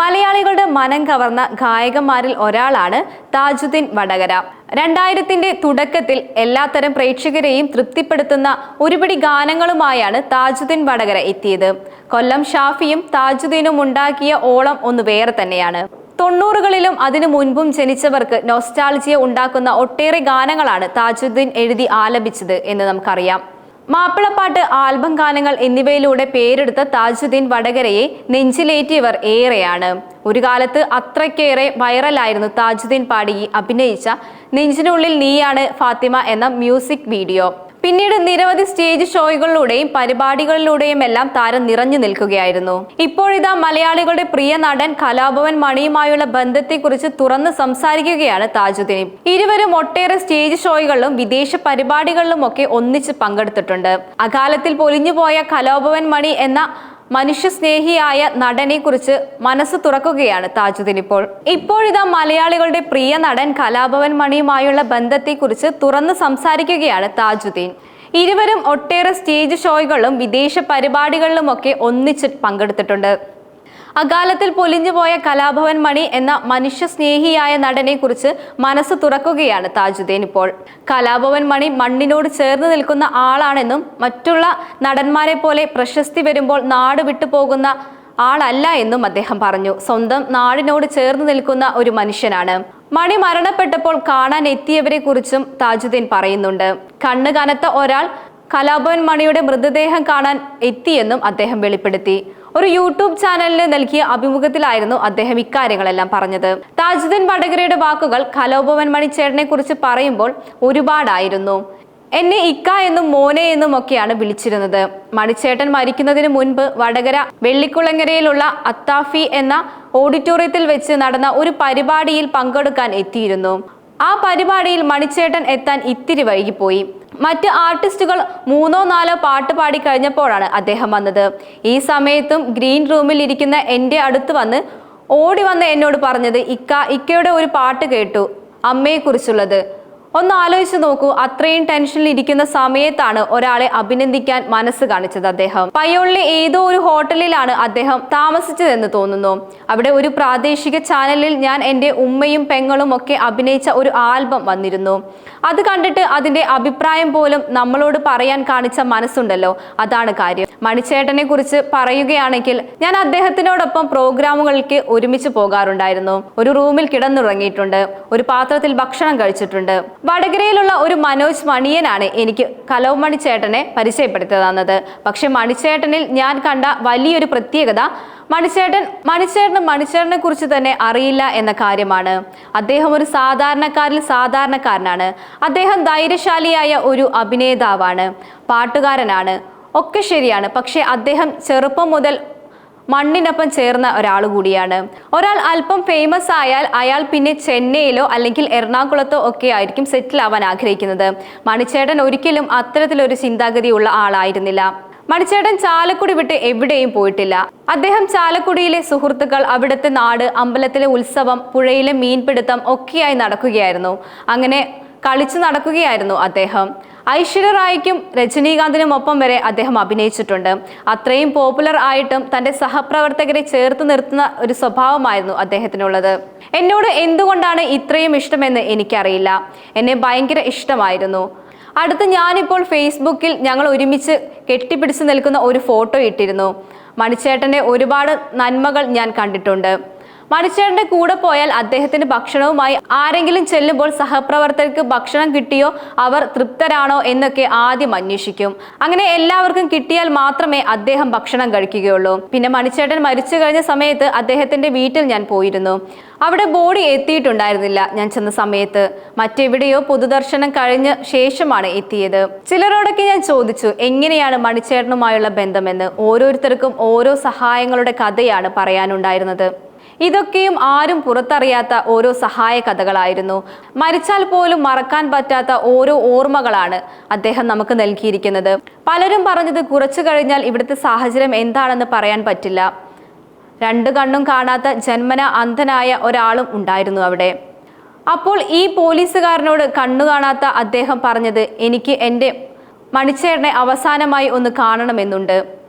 മലയാളികളുടെ മനം കവർന്ന ഗായകന്മാരിൽ ഒരാളാണ് താജുദ്ദീൻ വടകര. രണ്ടായിരത്തിന്റെ തുടക്കത്തിൽ എല്ലാത്തരം പ്രേക്ഷകരെയും തൃപ്തിപ്പെടുത്തുന്ന ഒരുപിടി ഗാനങ്ങളുമായാണ് താജുദ്ദീൻ വടകര എത്തിയത്. കൊല്ലം ഷാഫിയും താജുദ്ദീനും ഉണ്ടാക്കിയ ഓളം ഒന്ന് വേറെ തന്നെയാണ്. തൊണ്ണൂറുകളിലും അതിനു മുൻപും ജനിച്ചവർക്ക് നൊസ്റ്റാൾജിയ ഉണ്ടാക്കുന്ന ഒട്ടേറെ ഗാനങ്ങളാണ് താജുദ്ദീൻ എഴുതി ആലപിച്ചത് എന്ന് നമുക്കറിയാം. മാപ്പിളപ്പാട്ട് ആൽബം ഗാനങ്ങൾ എന്നിവയിലൂടെ പേരെടുത്ത താജുദ്ദീൻ വടകരയെ നെഞ്ചിലേറ്റിയവർ ഏറെയാണ്. ഒരു കാലത്ത് അത്രയ്ക്കേറെ വൈറലായിരുന്നു താജുദ്ദീൻ പാടി അഭിനയിച്ച നെഞ്ചിനുള്ളിൽ നീയാണ് ഫാത്തിമ എന്ന മ്യൂസിക് വീഡിയോ. പിന്നീട് നിരവധി സ്റ്റേജ് ഷോകളിലൂടെയും പരിപാടികളിലൂടെയും എല്ലാം താരം നിറഞ്ഞു നിൽക്കുകയായിരുന്നു. ഇപ്പോഴിതാ മലയാളികളുടെ പ്രിയ നടൻ കലാഭവൻ മണിയുമായുള്ള ബന്ധത്തെക്കുറിച്ച് തുറന്ന് സംസാരിക്കുകയാണ് താജുദ്ദീൻ ഇരുവരും ഒട്ടേറെ സ്റ്റേജ് ഷോകളിലും വിദേശ പരിപാടികളിലും ഒക്കെ ഒന്നിച്ച് പങ്കെടുത്തിട്ടുണ്ട്. അകാലത്തിൽ പൊലിഞ്ഞുപോയ കലാഭവൻ മണി എന്ന മനുഷ്യസ്നേഹിയായ നടനെ കുറിച്ച് മനസ്സ് തുറക്കുകയാണ് താജുദ്ദീൻ ഇപ്പോൾ. ഇപ്പോഴിതാ മലയാളികളുടെ പ്രിയ നടൻ കലാഭവൻ മണിയുമായുള്ള ബന്ധത്തെക്കുറിച്ച് തുറന്ന് സംസാരിക്കുകയാണ് താജുദ്ദീൻ. ഇരുവരും ഒട്ടേറെ സ്റ്റേജ് ഷോകളിലും വിദേശ പരിപാടികളിലുമൊക്കെ ഒന്നിച്ച് പങ്കെടുത്തിട്ടുണ്ട്. അകാലത്തിൽ പൊലിഞ്ഞുപോയ കലാഭവൻ മണി എന്ന മനുഷ്യസ്നേഹിയായ നടനെ കുറിച്ച് മനസ്സ് തുറക്കുകയാണ് താജുദ്ദീൻ ഇപ്പോൾ. കലാഭവൻ മണി മണ്ണിനോട് ചേർന്ന് നിൽക്കുന്ന ആളാണെന്നും മറ്റുള്ള നടന്മാരെ പോലെ പ്രശസ്തി വരുമ്പോൾ നാട് വിട്ടുപോകുന്ന ആളല്ല എന്നും അദ്ദേഹം പറഞ്ഞു. സ്വന്തം നാടിനോട് ചേർന്ന് നിൽക്കുന്ന ഒരു മനുഷ്യനാണ്. മണി മരണപ്പെട്ടപ്പോൾ കാണാൻ എത്തിയവരെ കുറിച്ചും താജുദ്ദീൻ പറയുന്നുണ്ട്. കണ്ണ് കനത്ത ഒരാൾ കലാഭവൻ മണിയുടെ മൃതദേഹം കാണാൻ എത്തിയെന്നും അദ്ദേഹം വെളിപ്പെടുത്തി. ഒരു യൂട്യൂബ് ചാനലിന് നൽകിയ അഭിമുഖത്തിലായിരുന്നു അദ്ദേഹം ഇക്കാര്യങ്ങളെല്ലാം പറഞ്ഞത്. താജുദ്ദീൻ വടകരയുടെ വാക്കുകൾ കലോഭവൻ മണിച്ചേട്ടനെ കുറിച്ച് പറയുമ്പോൾ ഒരുപാടായിരുന്നു. എന്നെ ഇക്ക എന്നും മോനെ എന്നും ഒക്കെയാണ് വിളിച്ചിരുന്നത്. മണിച്ചേട്ടൻ മരിക്കുന്നതിന് മുൻപ് വടകര വെള്ളിക്കുളങ്ങരയിലുള്ള അത്താഫി എന്ന ഓഡിറ്റോറിയത്തിൽ വെച്ച് നടന്ന ഒരു പരിപാടിയിൽ പങ്കെടുക്കാൻ എത്തിയിരുന്നു. ആ പരിപാടിയിൽ മണിച്ചേട്ടൻ എത്താൻ ഇത്തിരി വൈകിപ്പോയി. മറ്റ് ആർട്ടിസ്റ്റുകൾ മൂന്നോ നാലോ പാട്ട് പാടി കഴിഞ്ഞപ്പോഴാണ് അദ്ദേഹം വന്നത്. ഈ സമയത്തും ഗ്രീൻ റൂമിൽ ഇരിക്കുന്ന എന്റെ അടുത്ത് വന്ന് ഓടി വന്ന് എന്നോട് പറഞ്ഞത് ഇക്ക ഇക്കയുടെ ഒരു പാട്ട് കേട്ടു. അമ്മയെക്കുറിച്ചുള്ളത്. ഒന്ന് ആലോചിച്ച് നോക്കൂ. അത്രയും ടെൻഷനിൽ ഇരിക്കുന്ന സമയത്താണ് ഒരാളെ അഭിനന്ദിക്കാൻ മനസ്സ് കാണിച്ചത് അദ്ദേഹം. പയ്യോളിലെ ഏതോ ഒരു ഹോട്ടലിലാണ് അദ്ദേഹം താമസിച്ചതെന്ന് തോന്നുന്നു. അവിടെ ഒരു പ്രാദേശിക ചാനലിൽ ഞാൻ എന്റെ ഉമ്മയും പെങ്ങളും ഒക്കെ അഭിനയിച്ച ഒരു ആൽബം വന്നിരുന്നു. അത് കണ്ടിട്ട് അതിന്റെ അഭിപ്രായം പോലും നമ്മളോട് പറയാൻ കാണിച്ച മനസ്സുണ്ടല്ലോ. അതാണ് കാര്യം. മണിച്ചേട്ടനെ കുറിച്ച് പറയുകയാണെങ്കിൽ ഞാൻ അദ്ദേഹത്തിനോടൊപ്പം പ്രോഗ്രാമുകൾക്ക് ഒരുമിച്ച് പോകാറുണ്ടായിരുന്നു. ഒരു റൂമിൽ കിടന്നുറങ്ങിയിട്ടുണ്ട്. ഒരു പാത്രത്തിൽ ഭക്ഷണം കഴിച്ചിട്ടുണ്ട്. വടകരയിലുള്ള ഒരു മനോജ് മണിയനാണ് എനിക്ക് കലവ് മണിച്ചേട്ടനെ പരിചയപ്പെടുത്തി തന്നത് പക്ഷെ മണിച്ചേട്ടനിൽ ഞാൻ കണ്ട വലിയൊരു പ്രത്യേകത മണിച്ചേട്ടൻ മണിച്ചേട്ടന് മണിച്ചേട്ടനെ കുറിച്ച് തന്നെ അറിയില്ല എന്ന കാര്യമാണ്. അദ്ദേഹം ഒരു സാധാരണക്കാരിൽ സാധാരണക്കാരനാണ്. അദ്ദേഹം ധൈര്യശാലിയായ ഒരു അഭിനേതാവാണ് പാട്ടുകാരനാണ് ഒക്കെ ശരിയാണ്. പക്ഷെ അദ്ദേഹം ചെറുപ്പം മുതൽ മണ്ണിനൊപ്പം ചേർന്ന ഒരാൾ കൂടിയാണ്. ഒരാൾ അല്പം ഫേമസ് ആയാൽ അയാൾ പിന്നെ ചെന്നൈയിലോ അല്ലെങ്കിൽ എറണാകുളത്തോ ഒക്കെ ആയിരിക്കും സെറ്റിൽ ആവാൻ ആഗ്രഹിക്കുന്നത്. മണിച്ചേട്ടൻ ഒരിക്കലും അത്തരത്തിലൊരു ചിന്താഗതിയുള്ള ആളായിരുന്നില്ല. മണിച്ചേട്ടൻ ചാലക്കുടി വിട്ട് എവിടെയും പോയിട്ടില്ല. അദ്ദേഹം ചാലക്കുടിയിലെ സുഹൃത്തുക്കൾ അവിടുത്തെ നാട് അമ്പലത്തിലെ ഉത്സവം പുഴയിലെ മീൻപിടുത്തം ഒക്കെയായി നടക്കുകയായിരുന്നു. അങ്ങനെ കളിച്ചു നടക്കുകയായിരുന്നു അദ്ദേഹം. ഐശ്വര്യ റായ്ക്കും രജനീകാന്തിനും ഒപ്പം വരെ അദ്ദേഹം അഭിനയിച്ചിട്ടുണ്ട്. അത്രയും പോപ്പുലർ ആയിട്ടും തന്റെ സഹപ്രവർത്തകരെ ചേർത്ത് നിർത്തുന്ന ഒരു സ്വഭാവമായിരുന്നു അദ്ദേഹത്തിനുള്ളത്. എന്നോട് എന്തുകൊണ്ടാണ് ഇത്രയും ഇഷ്ടമെന്ന് എനിക്കറിയില്ല. എന്നെ ഭയങ്കര ഇഷ്ടമായിരുന്നു. അടുത്ത് ഞാനിപ്പോൾ ഫേസ്ബുക്കിൽ ഞങ്ങൾ ഒരുമിച്ച് കെട്ടിപ്പിടിച്ച് നിൽക്കുന്ന ഒരു ഫോട്ടോ ഇട്ടിരുന്നു. മണിച്ചേട്ടന്റെ ഒരുപാട് നന്മകൾ ഞാൻ കണ്ടിട്ടുണ്ട്. മണിച്ചേട്ടന്റെ കൂടെ പോയാൽ അദ്ദേഹത്തിന് ഭക്ഷണവുമായി ആരെങ്കിലും ചെല്ലുമ്പോൾ സഹപ്രവർത്തകർക്ക് ഭക്ഷണം കിട്ടിയോ? അവർ തൃപ്തരാണോ? എന്നൊക്കെ ആദ്യം അന്വേഷിക്കും. അങ്ങനെ എല്ലാവർക്കും കിട്ടിയാൽ മാത്രമേ അദ്ദേഹം ഭക്ഷണം കഴിക്കുകയുള്ളൂ. പിന്നെ മണിച്ചേട്ടൻ മരിച്ചു കഴിഞ്ഞ സമയത്ത് അദ്ദേഹത്തിന്റെ വീട്ടിൽ ഞാൻ പോയിരുന്നു. അവിടെ ബോഡി എത്തിയിട്ടുണ്ടായിരുന്നില്ല ഞാൻ ചെന്ന സമയത്ത്. മറ്റെവിടെയോ പൊതുദർശനം കഴിഞ്ഞ ശേഷമാണ് എത്തിയത്. ചിലരോടൊക്കെ ഞാൻ ചോദിച്ചു എങ്ങനെയാണ് മണിച്ചേട്ടനുമായുള്ള ബന്ധമെന്ന്? ഓരോരുത്തർക്കും ഓരോ സഹായങ്ങളുടെ കഥയാണ് പറയാനുണ്ടായിരുന്നത്. ഇതൊക്കെയും ആരും പുറത്തറിയാത്ത ഓരോ സഹായ കഥകളായിരുന്നു. മരിച്ചാൽ പോലും മറക്കാൻ പറ്റാത്ത ഓരോ ഓർമ്മകളാണ് അദ്ദേഹം നമുക്ക് നൽകിയിരിക്കുന്നത്. പലരും പറഞ്ഞത് കുറച്ചു കഴിഞ്ഞാൽ ഇവിടുത്തെ സാഹചര്യം എന്താണെന്ന് പറയാൻ പറ്റില്ല. രണ്ടു കണ്ണും കാണാത്ത ജന്മന അന്ധനായ ഒരാളും ഉണ്ടായിരുന്നു അവിടെ. അപ്പോൾ ഈ പോലീസുകാരനോട് കണ്ണു കാണാത്ത അദ്ദേഹം പറഞ്ഞത് എനിക്ക് എന്റെ മണിച്ചേട്ടനെ അവസാനമായി ഒന്ന് കാണണമെന്നുണ്ട്.